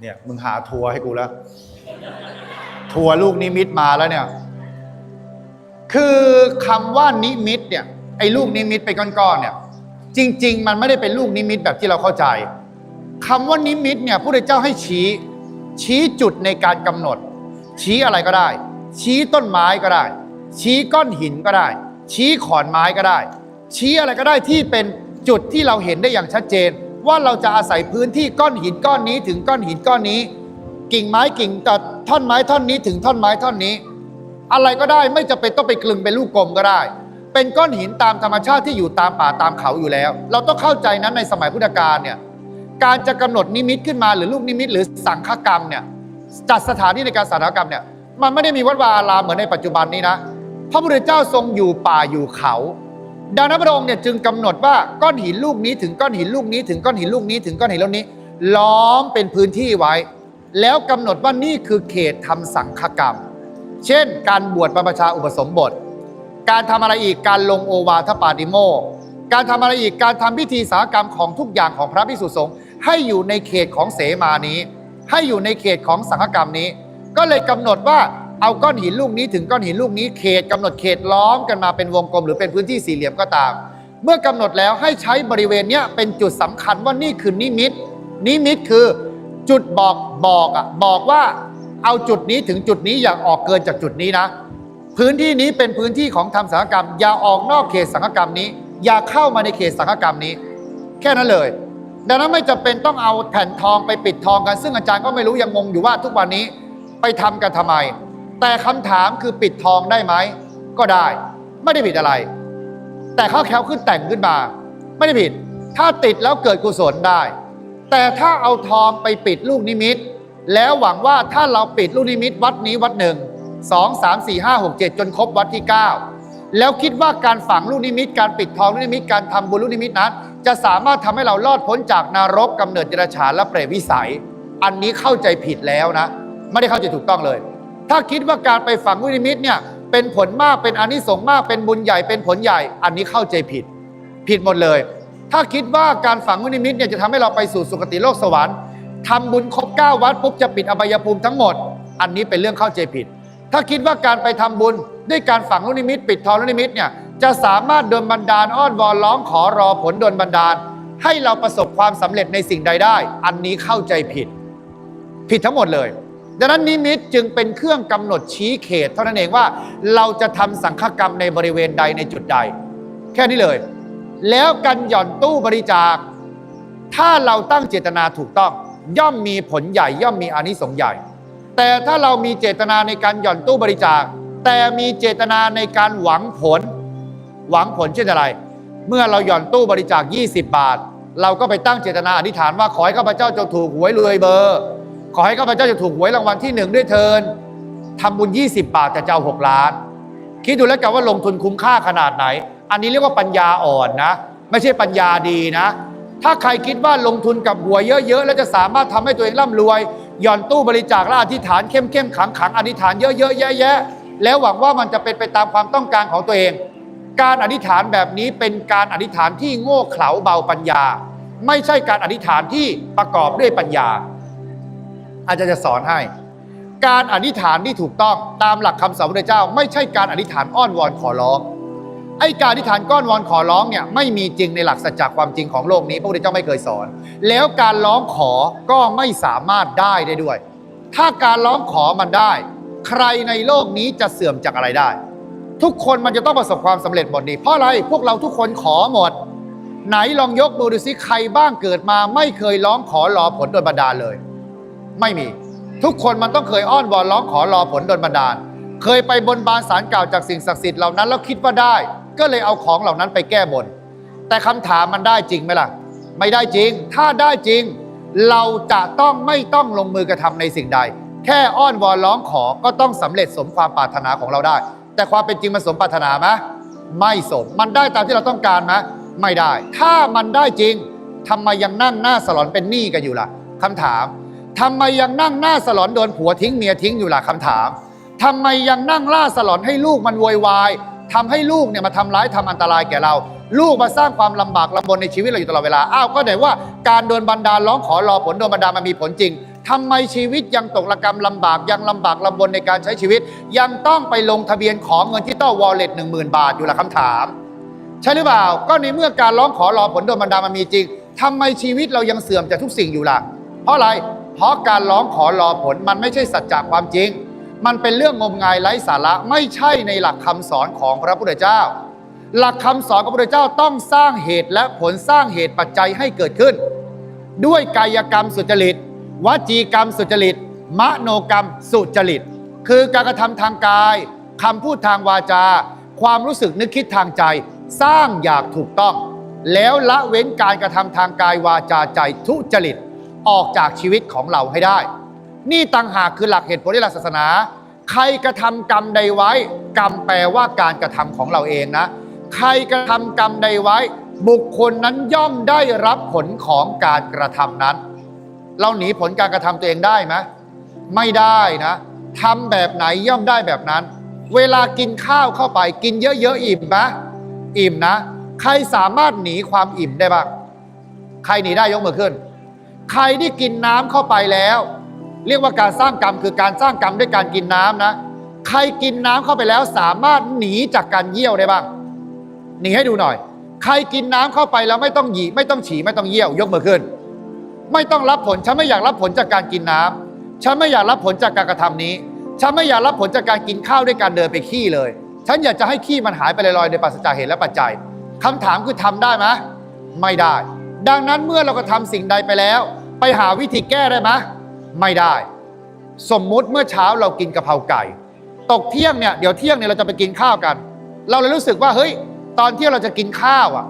เนี่ยมึงหาทัวร์ให้กูแล้ว ทัวร์ลูกนิมิตมาแล้วเนี่ย คือคำว่านิมิตเนี่ยไอ้ลูกนิมิตไปนก้อนๆเนี่ย จริง ๆ มันไม่ได้เป็นลูกนิมิตแบบที่เราเข้าใจคำว่านิมิตเนี่ยพระเจ้าให้ชี้ ชี้จุดในการกำหนด ชี้อะไรก็ได้ ชี้ต้นไม้ก็ได้ ชี้ก้อนหินก็ได้ ชี้ขอนไม้ก็ได้ ชี้อะไรก็ได้ที่เป็นจุดที่เราเห็นได้อย่างชัดเจน ว่าเราจะอาศัยพื้นที่ก้อนหินก้อนนี้ถึงก้อนหินก้อนนี้ กิ่งไม้กิ่งตัดท่อนไม้ท่อนนี้ถึงท่อนไม้ท่อนนี้ อะไรก็ได้ไม่จะเป็นต้องไปกลึงเป็นลูกกลมก็ได้ เป็นก้อนหินตามธรรมชาติที่อยู่ตามป่าตามเขาอยู่แล้ว เราต้องเข้าใจนั้นในสมัยพุทธกาลเนี่ยการจะกำหนดนิมิตขึ้นมาหรือลูกนิมิต หรือสังฆกรรมเนี่ยจัดสถานที่ในการสังฆกรรมเนี่ยมันไม่ได้มีวัดวาอารามเหมือนในปัจจุบันนี้นะ พระพุทธเจ้าทรงอยู่ป่าอยู่เขา ดังนั้นพระองค์เนี่ยจึงกำหนดว่าก้อนหินลูกนี้ถึงก้อนหินลูกนี้ถึงก้อนหินลูกนี้ถึงก้อนหินลูกนี้ ล้อมเป็นพื้นที่ไว้ แล้วกำหนดว่านี่คือเขตทำสังฆกรรม เช่น การบวชบรรพชาอุปสมบท การทำอะไรอีกการลงโอวาทปาติโมกข์การทำอะไรอีกการทำพิธีสากรรมของทุกอย่างของพระภิกษุสงฆ์ให้อยู่ในเขตของเสมานี้ ให้อยู่ในเขตของสังฆกรรมนี้ ก็เลยกำหนดว่า เอาก้อนหินลูกนี้ถึงก้อนหินลูกนี้เขตกำหนดเขตล้อมกันมาเป็นวงกลม หรือเป็นพื้นที่สี่เหลี่ยมก็ตาม เมื่อกำหนดแล้วให้ใช้บริเวณเนี้ยเป็นจุดสำคัญว่านี่คือนิมิต นิมิตคือจุดบอกบอกอะบอกว่าเอาจุดนี้ถึงจุดนี้อย่าออกเกินจากจุดนี้นะ พื้นที่นี้เป็นพื้นที่ของทำสังฆกรรม อย่าออกนอกเขตสังฆกรรมนี้ อย่าเข้ามาในเขตสังฆกรรมนี้ แค่นั้นเลย ดังนั้นไม่จำเป็นต้องเอาแผ่นทองไปปิดทองกัน ซึ่งอาจารย์ก็ไม่รู้ยังงงอยู่ว่าทุกวันนี้ไปทำกันทำไม แต่คำถามคือปิดทองได้ไหม ก็ได้ ไม่ได้ผิดอะไร แต่ข้าแคลขึ้นแต่งขึ้นมา ไม่ได้ผิด ถ้าติดแล้วเกิดกุศลได้ แต่ถ้าเอาทองไปปิดลูกนิมิต แล้วหวังว่าถ้าเราปิดลูกนิมิตวัดนี้วัดหนึ่งสองสามสี่ห้าหกเจ็ดจนครบวัดที่9แล้วคิดว่าการฝังลูกนิมิต การปิดทองลูกนิมิต การทำบุญลูกนิมิตนั้น จะสามารถทำให้เรารอดพ้นจากนรกกำเนิดเดรัจฉานและเปรตวิสัย อันนี้เข้าใจผิดแล้วนะ ไม่ได้เข้าใจถูกต้องเลย ถ้าคิดว่าการไปฝังลูกนิมิตเนี่ยเป็นผลมากเป็นอนิสงส์มากเป็นบุญใหญ่เป็นผลใหญ่ อันนี้เข้าใจผิด ผิดหมดเลย ถ้าคิดว่าการฝังลูกนิมิตเนี่ยจะทำให้เราไปสู่สุคติโลกสวรรค์ทำบุญครบ9วัดปุ๊บจะปิดอบายภูมิทั้งหมด อันนี้เป็นเรื่องเข้าใจผิด ถ้าคิดว่าการไปทำบุญด้วยการฝังลูกนิมิต ปิดทองลูกนิมิตเนี่ยจะสามารถดลบันดาลอ้อนวอนร้องขอรอผลดลบันดาล ให้เราประสบความสำเร็จในสิ่งใดได้ อันนี้เข้าใจผิด ผิดทั้งหมดเลย ดังนั้นนิมิตจึงเป็นเครื่องกำหนดชี้เขต เท่านั้นเองว่าเราจะทำสังฆกรรมในบริเวณใดในจุดใด แค่นี้เลย แล้วการหย่อนตู้บริจาค ถ้าเราตั้งเจตนาถูกต้อง ย่อมมีผลใหญ่ย่อมมีอานิสงส์ใหญ่ แต่ถ้าเรามีเจตนาในการหย่อนตู้บริจาค แต่มีเจตนาในการหวังผล หวังผลเช่นอะไร เมื่อเราหย่อนตู้บริจาค 20 บาท เราก็ไปตั้งเจตนาอธิษฐานว่าขอให้ข้าพเจ้าจะถูกหวยรวยเบอร์ ขอให้ข้าพเจ้าจะถูกหวยรางวัลที่หนึ่งด้วยเทินทำบุญ 20 บาทแต่จะเอา6ล้าน คิดดูแล้วกันว่าลงทุนคุ้มค่าขนาดไหน อันนี้เรียกว่าปัญญาอ่อนนะ ไม่ใช่ปัญญาดีนะ ถ้าใครคิดว่าลงทุนกับหวยเยอะๆ แล้วจะสามารถทำให้ตัวเองร่ำรวย หย่อนตู้บริจาคและอธิษฐานเข้มๆขังขังๆอธิษฐานเยอะๆแยะๆแล้วหวังว่ามันจะเป็นไปตามความต้องการของตัวเอง การอธิษฐานแบบนี้เป็นการอธิษฐานที่โง่เขลาเบาปัญญา ไม่ใช่การอธิษฐานที่ประกอบด้วยปัญญา อาจารย์จะสอนให้ การอธิษฐานที่ถูกต้องตามหลักคำสอนพระเจ้า ไม่ใช่การอธิษฐานอ้อนวอนขอร้องไอ้การอธิษฐานก้อนวอนขอร้องเนี่ยไม่มีจริงในหลักสัจจความจริงของโลกนี้พระพุทธเจ้าไม่เคยสอน แล้วการร้องขอก็ไม่สามารถได้ได้ด้วย ถ้าการร้องขอมันได้ ใครในโลกนี้จะเสื่อมจากอะไรได้ ทุกคนมันจะต้องประสบความสำเร็จหมดนี่เพราะอะไรพวกเราทุกคนขอหมด ไหนลองยกมือดูสิใครบ้างเกิดมา ไม่เคยร้องขอรอผลโดยบันดาลเลย ไม่มี ทุกคนมันต้องเคยอ้อนวอนร้องขอรอผลโดนบันดาล เคยไปบนบานสารกล่าวจากสิ่งศักดิ์สิทธิ์เหล่านั้นแล้วคิดว่าได้ ก็เลยเอาของเหล่านั้นไปแก้บน แต่คำถามมันได้จริงไหมล่ะ ไม่ได้จริง ถ้าได้จริง เราจะต้องไม่ต้องลงมือกระทำในสิ่งใด แค่อ้อนวอนร้องขอก็ต้องสำเร็จสมความปรารถนาของเราได้ แต่ความเป็นจริงมันสมปรารถนาไหมไม่สม มันได้ตามที่เราต้องการไหมไม่ได้ ถ้ามันได้จริงทำไมยังนั่งหน้าสลอนเป็นหนี้กันอยู่ล่ะคำถาม ทำไมยังนั่งหน้าสลอนโดนผัวทิ้งเมียทิ้งอยู่ล่ะคำถามทำไมยังนั่งล่าสลอนให้ลูกมันโวยวายทำให้ลูกเนี่ยมาทำร้ายทำอันตรายแก่เรา ลูกมาสร้างความลำบากลำบนในชีวิตเราอยู่ตลอดเวลาอ้าวก็ไหนว่าการโดนบันดาลร้องขอรอผลโดนบันดาลมันมีผลจริงทำไมชีวิตยังตกระกรรมลำบากยังลำบากลำบนในการใช้ชีวิต ยังต้องไปลงทะเบียนของเงินที่ต้อวอลเล็ตหนึ่งหมื่นบาทอยู่ละคำถาม ใช่หรือเปล่าก็ในเมื่อการร้องขอรอผลโดนบันดาลมันมีจริงทำไมชีวิตเรายังเสื่อมจากทุกสิ่งอยู่ล่ะเพราะอะไร เพราะการร้องขอรอผลมันไม่ใช่สัจจะความจริง มันเป็นเรื่องงมงายไร้สาระไม่ใช่ในหลักคำสอนของพระพุทธเจ้า หลักคำสอนของพระพุทธเจ้าต้องสร้างเหตุและผลสร้างเหตุปัจจัยให้เกิดขึ้น ด้วยกายกรรมสุจริตวจีกรรมสุจริตมโนกรรมสุจริต คือการกระทำทางกายคำพูดทางวาจา ความรู้สึกนึกคิดทางใจ สร้างอย่างถูกต้อง แล้วละเว้นการกระทำทางกายวาจาใจทุจริต ออกจากชีวิตของเราให้ได้ นี่ต่างหากคือหลักเหตุผลในหลักศาสนา ใครกระทำกรรมใดไว้ กรรมแปลว่าการกระทำของเราเองนะ ใครกระทำกรรมใดไว้ บุคคลนั้นย่อมได้รับผลของการกระทำนั้น เราหนีผลการกระทำตัวเองได้ไหมไม่ได้นะทำแบบไหนย่อมได้แบบนั้น เวลากินข้าวเข้าไปกินเยอะๆอิ่มไหมอิ่มนะ ใครสามารถหนีความอิ่มได้บ้าง ใครหนีได้ยกมือขึ้น ใครที่กินน้ำเข้าไปแล้ว เรียกว่าการสร้างกรรมคือการสร้างกรรมด้วยการกินน้ำนะ ใครกินน้ำเข้าไปแล้วสามารถหนีจากการเยี่ยวได้บ้างหนีให้ดูหน่อย ใครกินน้ำเข้าไปแล้วไม่ต้องหยีไม่ต้องฉี่ไม่ต้องเยี่ยวยกมือขึ้น ไม่ต้องรับผลฉันไม่อยากรับผลจากการกินน้ำฉันไม่อยากรับผลจากการกระทำนี้ ฉันไม่อยากรับผลจากการกินข้าวด้วยการเดินไปขี้เลย ฉันอยากจะให้ขี้มันหายไปลอยๆโดยปราศจากเหตุและปัจจัยคำถามคือทำได้ไหมไม่ได้ ดังนั้นเมื่อเรากระทำสิ่งใดไปแล้ว ไปหาวิธีแก้ได้ไหมไม่ได้ สมมุติเมื่อเช้าเรากินกะเพราไก่ ตกเที่ยงเนี่ยเดี๋ยวเที่ยงเนี่ยเราจะไปกินข้าวกัน เราเลยรู้สึกว่าเฮ้ย ตอนเที่ยงเราจะกินข้าวอะ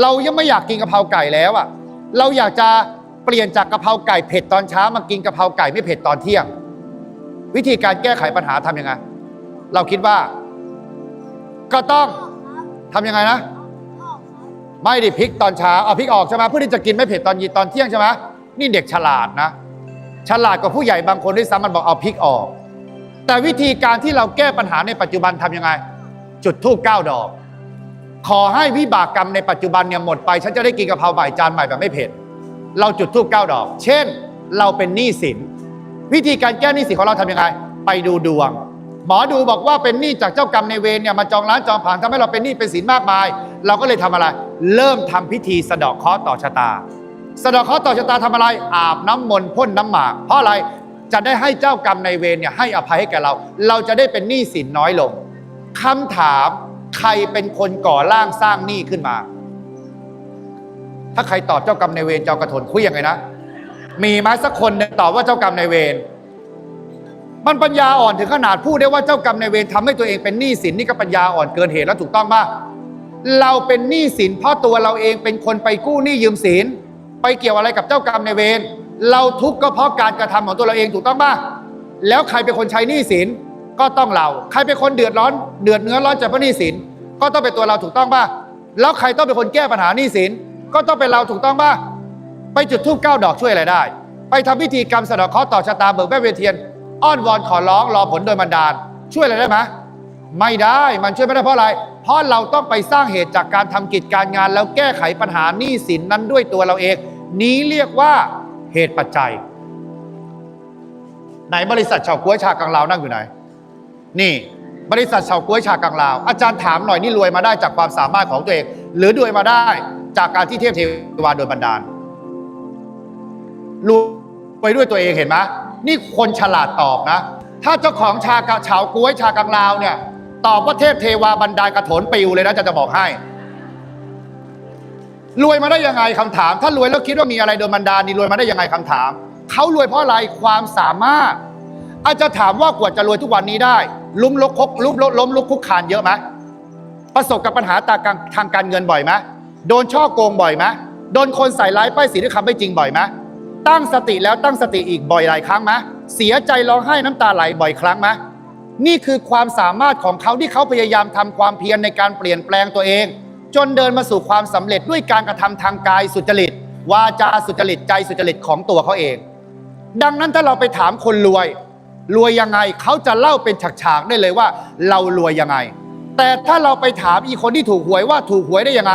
เรายังไม่อยากกินกะเพราไก่แล้วอะ เราอยากจะเปลี่ยนจากกะเพราไก่เผ็ดตอนเช้ามากินกะเพราไก่ไม่เผ็ดตอนเที่ยง วิธีการแก้ไขปัญหาทำยังไง เราคิดว่า ก็ต้องทำยังไงนะ ไม่ดิพริกตอนเช้าเอาพริกออกใช่ไหมเพื่อที่จะกินไม่เผ็ดตอนเย็นตอนเที่ยงใช่ไหม นี่เด็กฉลาดนะ ฉลาดกว่าผู้ใหญ่บางคนด้วยซ้ำมันบอกเอาพริกออก แต่วิธีการที่เราแก้ปัญหาในปัจจุบันทำยังไง จุดธูปเก้าดอก ขอให้วิบากกรรมในปัจจุบันเนี่ยหมดไป ฉันจะได้กินกะเพราใบจานใหม่แบบไม่เผ็ดเราจุดธูปเก้าดอก เช่น เราเป็นหนี้สิน วิธีการแก้หนี้สินของเราทำยังไง ไปดูดวง หมอดูบอกว่าเป็นหนี้จากเจ้ากรรมในเวรเนี่ยมาจองร้านจองผางทำให้เราเป็นหนี้เป็นสินมากมาย เราก็เลยทำอะไร เริ่มทำพิธีสะเดาะเคราะห์ต่อชะตา สะดาะเคราะห์ต่อชะตาทำอะไร อาบน้ำมนต์พ่นน้ำหมาก เพราะอะไรจะได้ให้เจ้ากรรมในเวรเนี่ยให้อภัยให้แก่เรา เราจะได้เป็นหนี้สินน้อยลงคำถามใครเป็นคนก่อร่างสร้างหนี้ขึ้นมา ถ้าใครตอบเจ้ากรรมในเวรเจ้ากระถนคุยยังไงนะ มีไหมสักคนนึงตอบว่าเจ้ากรรมในเวรมันปัญญาอ่อนถึงขนาดพูดได้ว่าเจ้ากรรมในเวรทำให้ตัวเองเป็นหนี้สินนี่ก็ปัญญาอ่อนเกินเหตุแล้วถูกต้องป่ะเราเป็นหนี้สินเพราะตัวเราเองเป็นคนไปกู้หนี้ยืมสิน ไปเกี่ยวอะไรกับเจ้ากรรมในเวรเราทุกข์ก็เพราะการกระทำของตัวเราเองถูกต้องป่ะแล้วใครเป็นคนใช้หนี้สินก็ต้องเรา ใครเป็นคนเดือดร้อน เดือดเนื้อร้อนจากเพราะหนี้สินก็ต้องเป็นตัวเราถูกต้องป่ะแล้วใครต้องเป็นคนแก้ปัญหาหนี้สินก็ต้องเป็นเราถูกต้องป่ะไปจุดธูปเก้าดอกช่วยอะไรได้ ไปทำพิธีกรรมสะเดาะเคราะห์ต่อชะตาเบิกแม่เวรเทียน อ้อนวอนขอร้องรอผลโดยบันดาล ช่วยอะไรได้ไหมไม่ได้มันช่วยไม่ได้เพราะอะไร เพราะเราต้องไปสร้างเหตุจากการทำกิจการงาน แล้วแก้ไขปัญหาหนี้สินนั้นด้วยตัวเราเอง นี้เรียกว่าเหตุปัจจัย ไหนบริษัทเฉาก๊วยชากังลาวนั่งอยู่ไหน นี่ บริษัทเฉาก๊วยชากังลาว อาจารย์ถามหน่อยนี่รวยมาได้จากความสามารถของตัวเอง หรือรวยมาได้จากการที่เทพเทวาโดยบันดาลรวยด้วยตัวเองเห็นไหมนี่คนฉลาดตอบนะ ถ้าเจ้าของชากะเฉาก้วยชากังลาวเนี่ยตอบว่าเทพเทวาบันดาลกระโถนปิวเลยนะจะจะบอกให้ รวยมาได้ยังไงคำถาม ถ้ารวยแล้วคิดว่ามีอะไรโดนบันดาลนี่รวยมาได้ยังไงคำถามเขารวยเพราะอะไรความสามารถ อาจจะถามว่ากว่าจะรวยทุกวันนี้ได้ ลุ้มลุกคกลุ้มลกล้มลุกคุกคานเยอะไหมประสบกับปัญหาตากทางการเงินบ่อยไหมโดนช่อโกงบ่อยไหมโดนคนใส่ร้ายป้ายสีด้วยคำไม่จริงบ่อยไหมตั้งสติแล้วตั้งสติอีกบ่อยหลายครั้งไหมเสียใจร้องไห้น้ำตาไหลบ่อยครั้งไหมนี่คือความสามารถของเขาที่เขาพยายามทำความเพียรในการเปลี่ยนแปลงตัวเอง จนเดินมาสู่ความสำเร็จด้วยการกระทำทางกายสุจริต วาจาสุจริตใจสุจริตของตัวเขาเอง ดังนั้นถ้าเราไปถามคนรวย รวยยังไงเขาจะเล่าเป็นฉากๆได้เลยว่า เรารวยยังไง แต่ถ้าเราไปถามอีคนที่ถูกหวยว่าถูกหวยได้ยังไง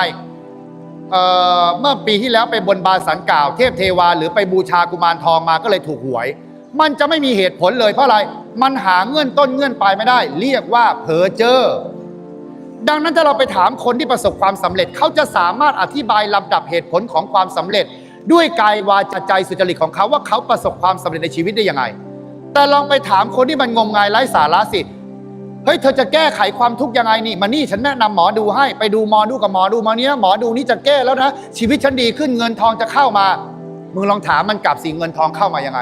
เอ่อเมื่อปีที่แล้วไปบนบาสันกล่าว เทพเทวาหรือไปบูชากุมารทองมาก็เลยถูกหวย มันจะไม่มีเหตุผลเลยเพราะอะไร มันหาเงื่อนต้นเงื่อนปลายไม่ได้ เรียกว่าเพอเจอร์ ดังนั้นถ้าเราไปถามคนที่ประสบความสำเร็จ เขาจะสามารถอธิบายลำดับเหตุผลของความสำเร็จ ด้วยกายวาจาใจสุจริตของเขาว่าเขาประสบความสำเร็จในชีวิตได้ยังไง แต่ลองไปถามคนที่มันงมงายไร้สาระสิเฮ้ยเธอจะแก้ไขความทุกข์ยังไงนี่มานี่ฉันแนะนำหมอดูให้ไปดูหมอดูกับหมอดูมาเนี้ยหมอดูนี่จะแก้แล้วนะชีวิตฉันดีขึ้นเงินทองจะเข้ามา มึงลองถามมันกลับสิเงินทองเข้ามายังไง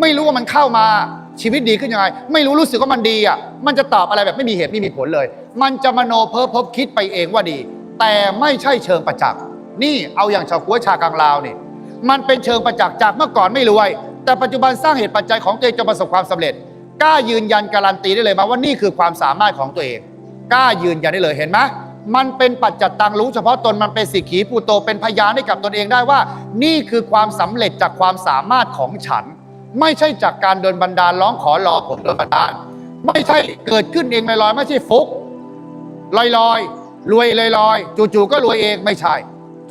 ไม่รู้ว่ามันเข้ามา ชีวิตดีขึ้นยังไง ไม่รู้รู้สึกว่ามันดีอะมันจะตอบอะไรแบบไม่มีเหตุไม่มีผลเลย มันจะมโนเพ้อพบคิดไปเองว่าดี แต่ไม่ใช่เชิงประจักษ์นี่เอาอย่างชาวกัวชากลางลาวนี่มันเป็นเชิงประจักษ์จากเมื่อก่อนไม่รวย แต่ปัจจุบันสร้างเหตุปัจจัยของตัวเองจนประสบความสำเร็จกล้ายืนยันการันตีได้เลยมาว่านี่คือความสามารถของตัวเองกล้ายืนยันได้เลยเห็นไหมมันเป็นปัจจัตตังรู้เฉพาะตนมันเป็นสิขีปูโตเป็นพยานให้กับตนเองได้ว่า นี่คือความสำเร็จจากความสามารถของฉัน ไม่ใช่จากการโดนบันดาลร้องขอรอผลโดนบันดาล ไม่ใช่เกิดขึ้นเองลอยๆไม่ใช่ฟุกลอยลอยรวยลอยลอยจู่ๆก็รวยเองไม่ใช่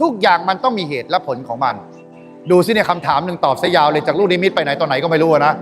ทุกอย่างมันต้องมีเหตุและผลของมัน ดูสิเนี่ยคำถามหนึ่งตอบซะยาวเลยจากลูกนิมิตไปไหนตอนไหนก็ไม่รู้นะ